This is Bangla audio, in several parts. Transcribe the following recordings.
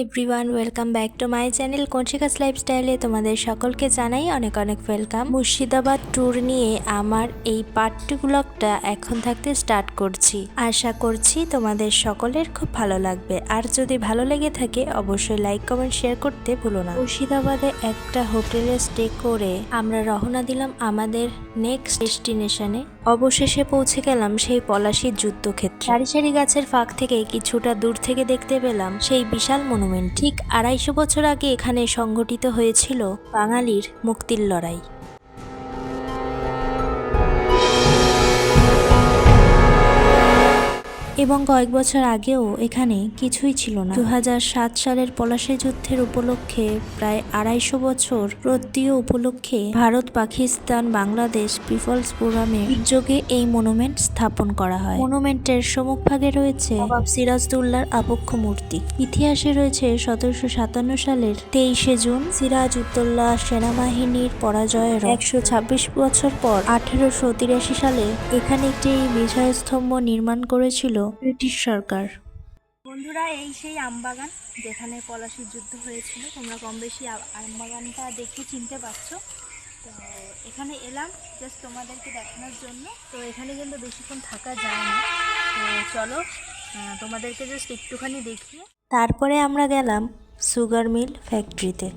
Everyone welcome back to my channel কঞ্চিকাস লাইফস্টাইলে তোমাদের সকলকে জানাই অনেক অনেক ওয়েলকাম মুর্শিদাবাদ ট্যুর নিয়ে আমার এই পার্টি ব্লগটা এখন থাকতে স্টার্ট করছি। আশা করছি তোমাদের সকলের খুব ভালো লাগবে। আর যদি ভালো লেগে থাকে, অবশ্যই লাইক কমেন্ট শেয়ার করতে ভুলো না। মুর্শিদাবাদে একটা হোটেলে স্টে করে আমরা রওনা দিলাম আমাদের নেক্সট ডেস্টিনেশনে অবশেষে পৌঁছে গেলাম সেই পলাশির যুদ্ধক্ষেত্রে। সারি সারি গাছের ফাঁক থেকে কিছুটা দূর থেকে দেখতে পেলাম সেই বিশাল মনুমেন্ট। ঠিক আড়াইশো বছর আগে এখানে সংঘটিত হয়েছিল বাঙালির মুক্তির লড়াই। এবং কয়েক বছর আগেও এখানে কিছুই ছিল না। দু সালের পলাশী যুদ্ধের উপলক্ষে প্রায় আড়াইশো বছর প্রতীয় উপলক্ষে ভারত, পাকিস্তান, বাংলাদেশ পিপলস ফোরামে যোগে এই মনুমেন্ট স্থাপন করা হয়। মনুমেন্টের সম্মুখভাগে রয়েছে সিরাজদৌল্লার আবক্ষ মূর্তি। ইতিহাসে রয়েছে সতেরোশো সাতান্ন সালের তেইশে জুন সিরাজ সিরাজউদ্দৌল্লা সেনাবাহিনীর পরাজয়ের একশো ছাব্বিশ বছর পর আঠেরোশো তিরাশি সালে এখানে একটি বিজয়স্তম্ভ নির্মাণ করেছিল ব্রিটিশ সরকার। বন্ধুরা এই সেই আমবাগান যেখানে পলাশির যুদ্ধ হয়েছিল। তোমরা কম বেশি আমবাগানটা দেখে চিনতে পারছ। তো এখানে এলাম জাস্ট তোমাদেরকে দেখানোর জন্য। তো এখানে কিন্তু বেশিক্ষণ থাকা যায় না। তো চলো তোমাদেরকে জাস্ট একটুখানি দেখিয়ে। তারপরে আমরা গেলাম সুগার মিল ফ্যাক্টরিতে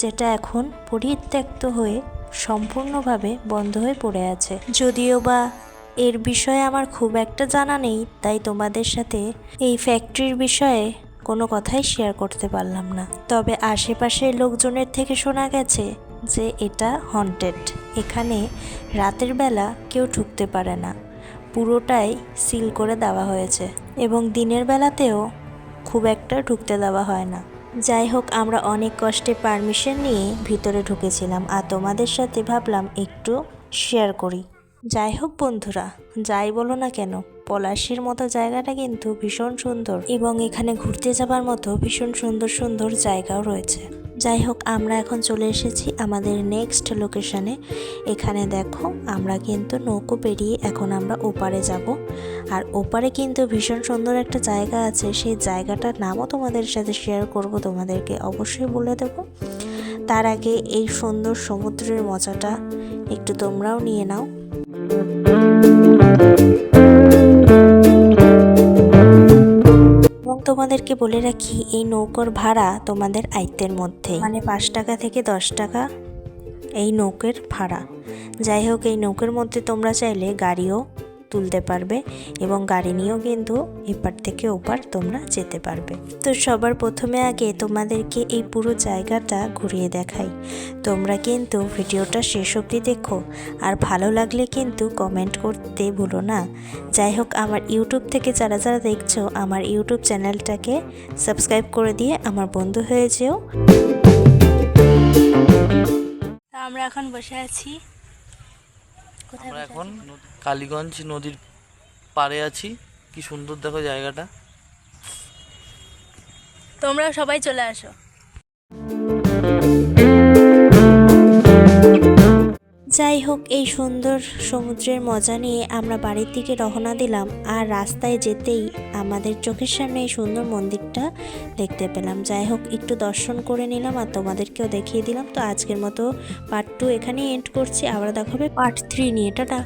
যেটা এখন পরিত্যক্ত হয়ে সম্পূর্ণভাবে বন্ধ হয়ে পড়ে আছে। যদিও বা এর বিষয়ে আমার খুব একটা জানা নেই, তাই তোমাদের সাথে এই ফ্যাক্টরির বিষয়ে কোনো কথাই শেয়ার করতে পারলাম না। তবে আশেপাশের লোকজনের থেকে শোনা গেছে যে এটা হন্টেড এখানে রাতের বেলা কেউ ঢুকতে পারে না। পুরোটাই সিল করে দেওয়া হয়েছে এবং দিনের বেলাতেও খুব একটা ঢুকতে দেওয়া হয় না। যাই হোক, আমরা অনেক কষ্টে পারমিশন নিয়ে ভিতরে ঢুকেছিলাম, আর তোমাদের সাথে ভাবলাম একটু শেয়ার করি। যাই হোক বন্ধুরা, যাই বলো না কেন, পলাশির মতো জায়গাটা কিন্তু ভীষণ সুন্দর এবং এখানে ঘুরতে যাবার মতো ভীষণ সুন্দর সুন্দর জায়গাও রয়েছে। যাই হোক, আমরা এখন চলে এসেছি আমাদের নেক্সট লোকেশনে এখানে দেখো, আমরা কিন্তু নৌকো পেরিয়ে এখন আমরা ওপারে যাব। আর ওপারে কিন্তু ভীষণ সুন্দর একটা জায়গা আছে, সেই জায়গাটার নামও তোমাদের সাথে শেয়ার করব, তোমাদেরকে অবশ্যই বলে দেব। তার আগে এই সুন্দর সমুদ্রের মজাটা একটু তোমরাও নিয়ে নাও। তোমাদেরকে বলে রাখি, এই নৌকোর ভাড়া তোমাদের আয়ত্তের মধ্যে মানে পাঁচ টাকা থেকে দশ টাকা এই নৌকের ভাড়া। যাই হোক, এই নৌকের মধ্যে তোমরা চাইলে গাড়িও তুলতে পারবে এবং গাড়ি নিয়েও কিন্তু এপার থেকে ওপার তোমরা যেতে পারবে। তো সবার প্রথমে আগে তোমাদেরকে এই পুরো জায়গাটা ঘুরিয়ে দেখাই। তোমরা কিন্তু ভিডিওটা শেষ অবধি দেখো আর ভালো লাগলে কিন্তু কমেন্ট করতে ভুলো না। যাই হোক, আমার ইউটিউব থেকে যারা যারা দেখছ, আমার ইউটিউব চ্যানেলটাকে সাবস্ক্রাইব করে দিয়ে আমার বন্ধু হয়ে যেও। আমরা এখন বসে আছি আমরা এখন কালীগঞ্জ নদীর পাড়ে আছি। কি সুন্দর দেখো জায়গাটা। তোমরা সবাই চলে আসো। যাই হোক, এই সুন্দর সমুদ্রের মজা নিয়ে আমরা বাড়ির দিকে রওনা দিলাম আর রাস্তায় যেতেই আমাদের চোখের সামনে এই সুন্দর মন্দিরটা দেখতে পেলাম। যাই হোক, একটু দর্শন করে নিলাম আর তোমাদেরকেও দেখিয়ে দিলাম। তো আজকের মতো পার্ট টু এখানেই এন্ড করছি। আবার দেখাবে পার্ট থ্রি নিয়ে। টাটা!